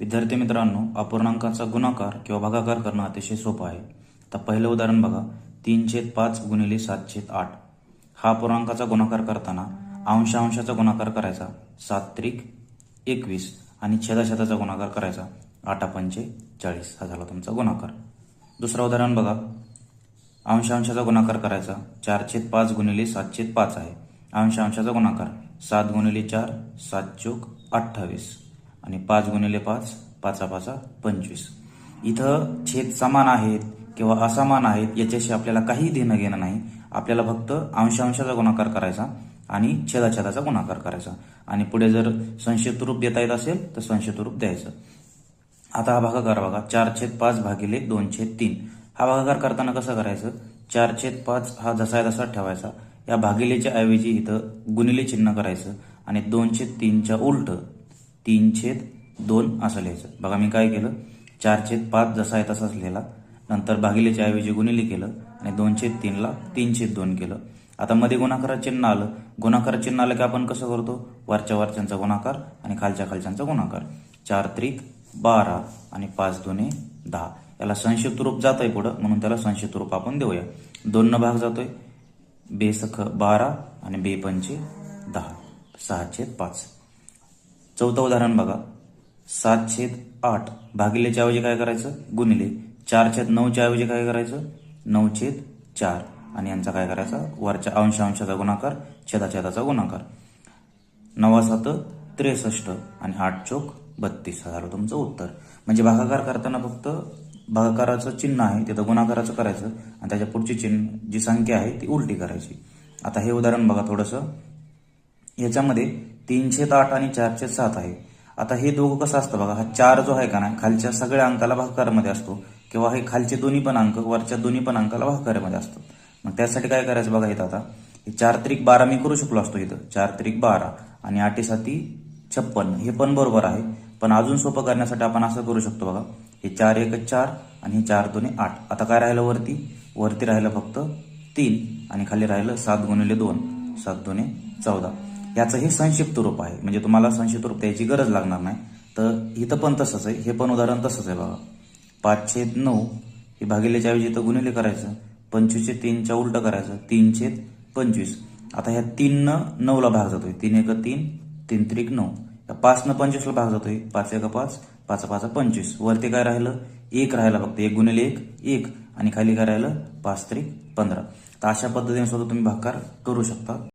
विद्यार्थी मित्रांनो अपूर्णांकाचा गुणाकार किंवा भागाकार करणं अतिशय सोपं आहे. तर पहिलं उदाहरण बघा. तीन छेद पाच गुणिले सात छेद आठ. हा अपूर्णांकाचा गुणाकार करताना अंशांशाचा गुणाकार करायचा. सात त्रिक एकवीस आणि छेदाछेदाचा गुणाकार करायचा. आठा पंचे चाळीस हा झाला तुमचा गुणाकार. दुसरं उदाहरण बघा. अंशांशाचा गुणाकार करायचा. चार छेद पाच गुणिले सात छेद पाच आहे. अंशांशाचा गुणाकार सात गुणिले चार सात चोक अठ्ठावीस. आणि पाच गुणिले पाच पाचा पाचा पंचवीस. इथं छेद समान आहेत किंवा असमान आहेत याच्याशी आपल्याला काही देणं घेणं नाही. आपल्याला फक्त अंशांशाचा गुणाकार करायचा आणि छेदाछेदाचा गुणाकार करायचा. आणि पुढे जर संशयित रूप देता येत असेल तर संशयित रूप द्यायचं. आता हा भागाकार बघा. चार छेद पाच भागिले दोन छेद तीन. हा भागाकार करताना कसं करायचं? चार छेद पाच हा जसा आहे तसा ठेवायचा. या भागिलेच्या ऐवजी इथं गुणिले चिन्ह करायचं आणि दोन छेद तीनच्या उलट तीन छेद दोन असं लिहायचं. बघा मी काय केलं? चार छेद पाच जसा आहे तसाच लिहिला. नंतर भागिलेच्या ऐवजी गुणिले केलं आणि दोन छेद तीनला तीन छेद दोन केलं. आता मध्ये गुणाकारात चिन्ह आलं. गुणाकारात चिन्ह आलं की आपण कसं करतो? वरच्या वरच्यांचा गुणाकार आणि खालच्या खालच्यांचा गुणाकार. चार त्रिक बारा आणि पाच दोन्ही दहा. याला संक्षिप्त रूप जात आहे पुढं म्हणून त्याला संक्षिप्त रूप आपण देऊया. दोन न भाग जातोय. बेसख बारा आणि बेपंचे दहा. सहा छेद पाच. चौथं उदाहरण बघा. सात छेद आठ भागिलेच्या ऐवजी काय करायचं? गुणिले चार छेद नऊच्या ऐवजी काय करायचं? नऊ छेद चार. आणि यांचा काय करायचा? वरच्या अंश अंशाचा गुणाकार छेदाछेदाचा गुणाकार. नवा सात त्रेसष्ट आणि आठ चोक बत्तीस. झालं तुमचं उत्तर. म्हणजे भागाकार करताना फक्त भागाकाराचं चिन्ह आहे तिथं गुणाकाराचं करायचं. आणि त्याच्या पुढची चिन्ह जी संख्या आहे ती उलटी करायची. आता हे उदाहरण बघा थोडंसं. याच्यामध्ये तीनशे आठ आणि चारशे सात आहे. आता हे दोघं कसं असतं बघा हा चार जो आहे का ना खालच्या सगळ्या अंकाला भागकारामध्ये असतो किंवा हे खालचे दोन्ही पण अंक वरच्या दोन्ही पण अंकाला भागकारामध्ये असतो. मग त्यासाठी काय करायचं बघा इथं आता हे चार त्रिक बारा मी करू शकलो असतो इथं चार त्रिक बारा आणि आठी साती छप्पन हे पण बरोबर आहे. पण अजून सोपं करण्यासाठी आपण असं करू शकतो बघा हे चार एक चार आणि हे चार दोन्ही आठ. आता काय राहिलं वरती? वरती राहिलं फक्त तीन आणि खाली राहिलं सात गुणिले दोन सात दोन्ही चौदा. याचं हे संक्षिप्त रूप आहे. म्हणजे तुम्हाला संक्षिप्त रूप द्यायची गरज लागणार नाही. तर इथं पण तसंच आहे. हे पण उदाहरण तसंच आहे बघा. पाचशे नऊ हे भागिलेच्या ऐवजी इथं गुणिले करायचं. पंचवीसशे तीनच्या उलट करायचं. तीनशे पंचवीस. आता ह्या तीननं नऊला भाग जातोय. तीन एक तीन तीन त्रिक नऊ. या पाचनं पंचवीसला भाग जातोय. पाच एक पाच पाच पाच पंचवीस. वरती काय राहिलं? एक राहिला फक्त. एक गुणिले एक एक. आणि खाली काय राहिलं? पाच त्रिक पंधरा. तर अशा पद्धतीने सुद्धा तुम्ही भाकार करू शकता.